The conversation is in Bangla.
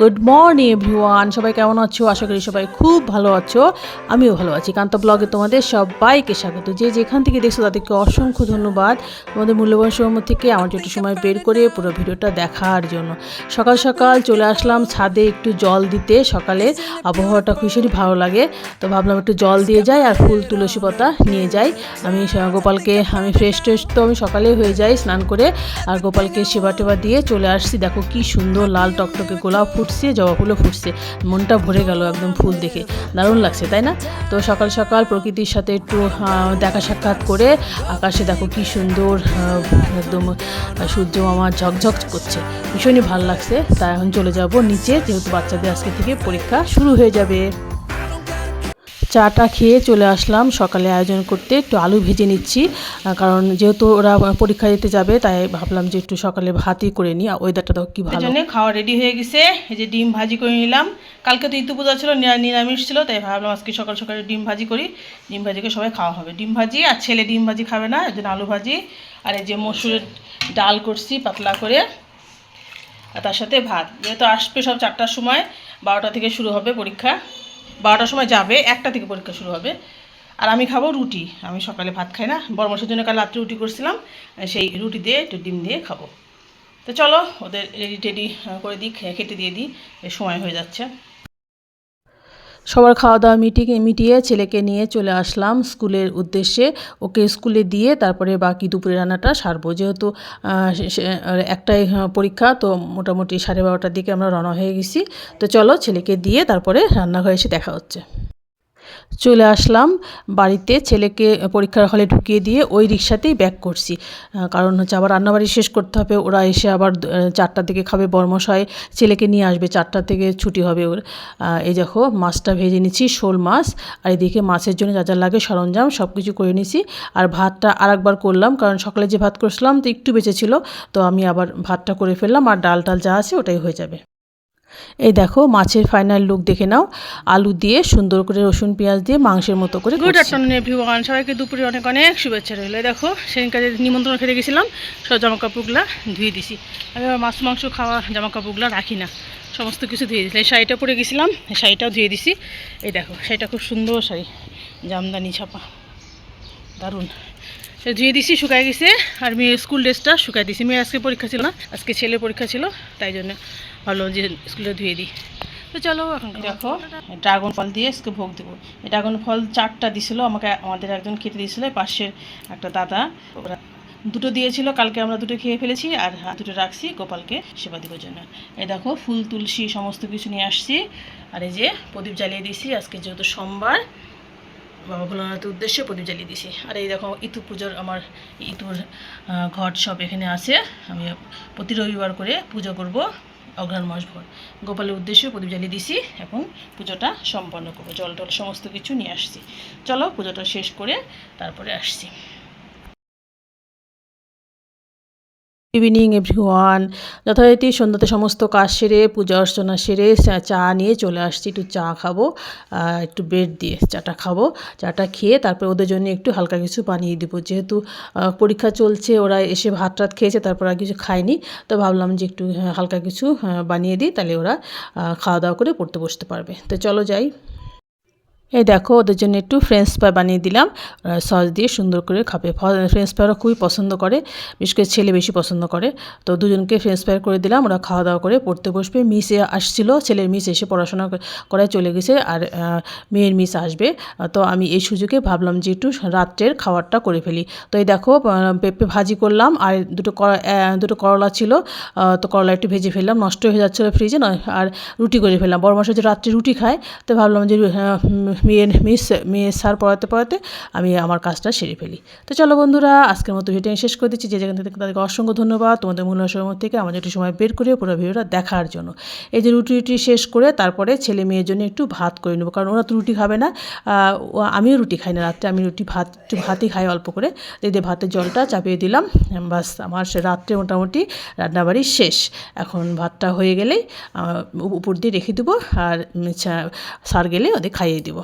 গুড মর্নিং এভরিওয়ান সবাই কেমন আছো? আশা করি সবাই খুব ভালো আছো। আমিও ভালো আছি। কান্ত ব্লগে তোমাদের সবাইকে স্বাগত। যে যেখান থেকে দেখছ তাদেরকে অসংখ্য ধন্যবাদ। তোমাদের মূল্যবান সময় থেকে আমার একটু সময় বের করে পুরো ভিডিওটা দেখার জন্য। সকাল সকাল চলে আসলাম ছাদে একটু জল দিতে। সকালে আবহাওয়াটা ভীষণই ভালো লাগে। তো ভাবলাম একটু জল দিয়ে যাই আর ফুল, তুলসী পাতা নিয়ে যাই। আমি গোপালকে, আমি ফ্রেশ ট্রেশ তো আমি সকালে হয়ে যাই স্নান করে। আর গোপালকে সেবা টেবা দিয়ে চলে আসছি। দেখো কি সুন্দর লাল টকটকে গোলাপ ফুটছে জবা ফুলও ফুটছে, মনটা ভরে গেল একদম ফুল দেখে। দারুণ লাগছে, তাই না? তো সকাল সকাল প্রকৃতির সাথে একটু দেখা সাক্ষাৎ করে আকাশে দেখো কি সুন্দর একদম সূর্য আমার ঝকঝক করছে। ভীষণই ভালো লাগছে। তাই এখন চলে যাব নিচে, যেহেতু বাচ্চাদের আজকে থেকে পরীক্ষা শুরু হয়ে যাবে। চাটা খেয়ে চলে আসলাম। সকালে আয়োজন করতে একটু আলু ভেজে নিচ্ছি। কারণ যেহেতু ওরা পরীক্ষা দিতে যাবে, তাই ভাবলাম যে একটু সকালে ভাতই করে নিই। ওয়েদারটা তো কি ভালো। জন্য খাওয়া রেডি হয়ে গেছে। এই যে ডিম ভাজি করে নিলাম। কালকে তো ইতু পূজা ছিল নিরামিষ ছিল, তাই ভাবলাম আজকে সকাল সকালে ডিম ভাজি করি। ডিম ভাজি করে সবাই খাওয়া হবে। ডিম ভাজি, আর ছেলে ডিম ভাজি খাবে না এই জন্য আলু ভাজি। আর এই যে মসুরের ডাল করছি পাতলা করে। আর তার সাথে ভাত। যেহেতু আসবে সব চারটার সময়, বারোটা থেকে শুরু হবে পরীক্ষা। বারোটার সময় যাবে, একটা থেকে পরীক্ষা শুরু হবে। আর আমি খাব রুটি। আমি সকালে ভাত খাই না। বড় মাসের জন্য কাল রাত্রে রুটি করছিলাম। সেই রুটি দিয়ে একটু ডিম দিয়ে খাব। তো চলো, ওদের রেডি টেডি করে দিই খেতে দিয়ে দিই। সময় হয়ে যাচ্ছে। সবার খাওয়া দাওয়া মিটিয়ে মিটিয়ে ছেলেকে নিয়ে চলে আসলাম স্কুলের উদ্দেশ্যে। ওকে স্কুলে দিয়ে তারপরে বাকি দুপুরে রান্নাটা সারবো। যেহেতু একটাই পরীক্ষা, তো মোটামুটি সাড়ে বারোটার দিকে আমরা রওনা হয়ে গেছি। তো চলো ছেলেকে দিয়ে তারপরে রান্নাঘরে এসে দেখা হচ্ছে। চলে আসলাম বাড়িতে। ছেলেকে পরীক্ষার হলে ঢুকিয়ে দিয়ে ওই রিক্সাতেই ব্যাক করছি। কারণ হচ্ছে আবার রান্নাবাড়ি শেষ করতে হবে। ওরা এসে আবার আহ, থেকে খাবে বর্মশাই ছেলেকে নিয়ে আসবে। চারটার থেকে ছুটি হবে ওর। এই দেখো মাছটা ভেজে নিচ্ছি শোল মাছ। আর এদিকে মাছের জন্য যা যা লাগে সরঞ্জাম সব কিছু করে নিছি। আর ভাতটা আর একবার করলাম কারণ সকালে যে ভাত করছিলাম তো একটু বেঁচে ছিল তো আমি আবার ভাতটা করে ফেললাম আর ডাল টাল যা আছে ওটাই হয়ে যাবে। এই দেখো মাছের ফাইনাল লুক দেখে নাও। আলু দিয়ে সুন্দর করে রসুন পেঁয়াজ দিয়ে মাংসের মতো করে গুড। আফটারনুন এভরিওয়ান সবাইকে দুপুরে অনেক অনেক শুভেচ্ছা রইল। এই দেখো সেদিনকার নিমন্ত্রণ খেতে গেছিলাম সব জামা কাপড়গুলা ধুয়ে দিছি। আমি আবার মাছ মাংস খাওয়া জামা কাপড়গুলা রাখি না। সমস্ত কিছু ধুয়ে দিয়েছিলাম এই শাড়িটা পরে গেছিলাম এই শাড়িটাও ধুয়ে দিছি। এই দেখো শাড়িটা খুব সুন্দর শাড়ি। জামদানি ছাপা। দারুণ। ধুয়ে দিছি শুকায় গেছে আর মেয়ের স্কুল ড্রেসটা শুকাই দিছি। মেয়ের আজকে পরীক্ষা ছিল না আজকে ছেলে পরীক্ষা ছিল তাই জন্য ভালো যে স্কুলে ধুয়ে দিই। তো চলো এখন দেখো ড্রাগন ফল দিয়ে আজকে ভোগ দেবো। ড্রাগন ফল চারটা দিছিল আমাকে আমাদের একজন খেতে দিয়েছিল পাশের একটা দাদা। ওরা দুটো দিয়েছিল কালকে আমরা দুটো খেয়ে ফেলেছি আর দুটো রাখছি গোপালকে সেবা দেওয়ার জন্য। এই দেখো ফুল তুলসী সমস্ত কিছু নিয়ে আসছি। আর এই যে প্রদীপ জ্বালিয়ে দিয়েছি আজকে যেহেতু সোমবার বাবা ভোলানাথের উদ্দেশ্যে প্রদীপ জ্বালিয়ে দিছি আর এই দেখো, ইতু পুজোর আমার ইতুর ঘট সব এখানে আছে। আমি প্রতি রবিবার করে পুজো করব অঘ্রাণ মাস ভর। গোপালের উদ্দেশ্যে প্রদীপ জ্বালিয়ে দিছি এবং পুজোটা সম্পন্ন করব। জল টল সমস্ত কিছু নিয়ে আসছি। চলো পুজোটা শেষ করে তারপরে আসছি। ইভিনিং এভরিওয়ান যথারীতি সন্ধ্যাতে সমস্ত কাজ সেরে, পূজা অর্চনা সেরে, চা- চা নিয়ে চলে আসছি। একটু চা খাব একটু ব্রেড দিয়ে চাটা খাব। চাটা খেয়ে তারপরে ওদের জন্য একটু হালকা কিছু বানিয়ে দেবো। যেহেতু পরীক্ষা চলছে, ওরা এসে ভাত টাত খেয়েছে, তারপর আর কিছু খায়নি। তো ভাবলাম যে একটু হালকা কিছু বানিয়ে দিই, তাহলে ওরা খাওয়া দাওয়া করে পড়তে বসতে পারবে। তো চলো যাই। এই দেখো, ওদের জন্য একটু ফ্রেঞ্চ ফ্রাই বানিয়ে দিলাম। সস দিয়ে সুন্দর করে খাবে। ফ্রেঞ্চ ফ্রাই ওরা খুবই পছন্দ করে, বিশেষ করে ছেলে বেশি পছন্দ করে। তো দুজনকে ফ্রেঞ্চ ফ্রাই করে দিলাম, ওরা খাওয়া দাওয়া করে পড়তে বসবে। মিস আসছিল, ছেলের মিস এসে পড়াশোনা করায় চলে গেছে আর মেয়ের মিস আসবে। তো আমি এই সুযোগে ভাবলাম যে একটু রাত্রের খাবারটা করে ফেলি। তো এই দেখো পেঁপে ভাজি করলাম আর দুটো দুটো করলা ছিল। তো করলা একটু ভেজে ফেললাম, নষ্ট হয়ে যাচ্ছিল ফ্রিজে নয়, আর রুটি করে ফেললাম। বড় মাসে যে রাত্রে রুটি খায়, তো ভাবলাম যে মেয়ের মিস মেয়ের সার পড়াতে পড়াতে আমি আমার কাজটা সেরে ফেলি। তো চলো বন্ধুরা, আজকের মতো ভিডিও শেষ করে দিচ্ছি। যে যেখান থেকে তাদেরকে অসংখ্য ধন্যবাদ, তোমাদের মূল্য সময় থেকে আমাদের একটু সময় বের করে পুরো ভিডিওটা দেখার জন্য। এই যে রুটি রুটি শেষ করে তারপরে ছেলে মেয়ের জন্য একটু ভাত করে নেব, কারণ ওরা তো রুটি খাবে না। আমিও রুটি খাই না রাত্রে, আমি রুটি ভাত, একটু ভাতই খাই অল্প করে। এই যে ভাতের জলটা চাপিয়ে দিলাম বাস আমার সে রাত্রে মোটামুটি রান্নাবাড়ি শেষ। এখন ভাতটা হয়ে গেলেই উপর দিয়ে রেখে দেবো আর সার গেলে ওদের খাইয়ে দেবো।